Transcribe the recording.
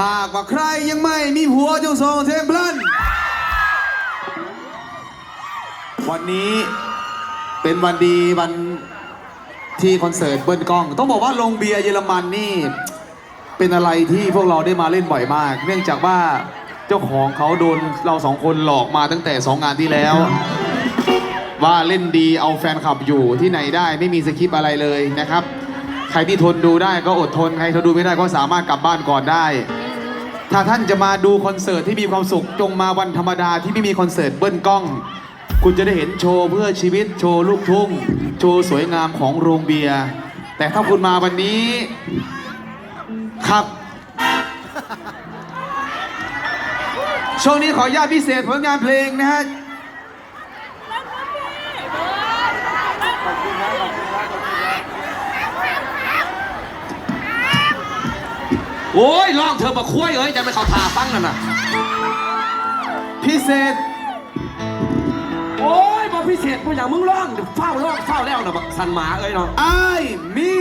หากว่าใครยังไม่มีผัวจงส่งเทมเพลัน วันนี้เป็นวันดีวันที่คอนเสิร์ตเบิ้ลกล้อง ต้องบอกว่าโรงเบียร์เยอรมันนี่ เป็นอะไรที่พวกเราได้มาเล่นบ่อยมาก เนื่องจากว่าเจ้าของเขาโดนเราสองคนหลอกมาตั้งแต่สองงานที่แล้ว ว่าเล่นดีเอาแฟนคลับอยู่ที่ไหนได้ไม่มีสคริปต์อะไรเลยนะครับ ใครที่ทนดูได้ก็อดทน ใครทนดูไม่ได้ก็สามารถกลับบ้านก่อนได้ ถ้าท่านจะมาดูคอนเสิร์ตที่มีความสุขจงมาวันธรรมดาที่ไม่มีคอนเสิร์ตเบิ้ลกล้อง คุณจะได้เห็นโชว์เพื่อชีวิตโชว์ลูกทุ่ง โชว์สวยงามของโรงเบียร์ แต่ถ้าคุณมาวันนี้ครับ ช่วงนี้ขออนุญาตพิเศษผลงานเพลงนะฮะ โอ้ยลองเธอมาคุยเอ้ยจะไปเขาทาฟังนั่นน่ะพิเศษ โอ้ยบอพิเศษกูอย่างมึงร้องเดี๋ยวเฝ้าร้องเฝ้าแล้วนะบักสันหมาเอ้ยเนาะไอ้ายมี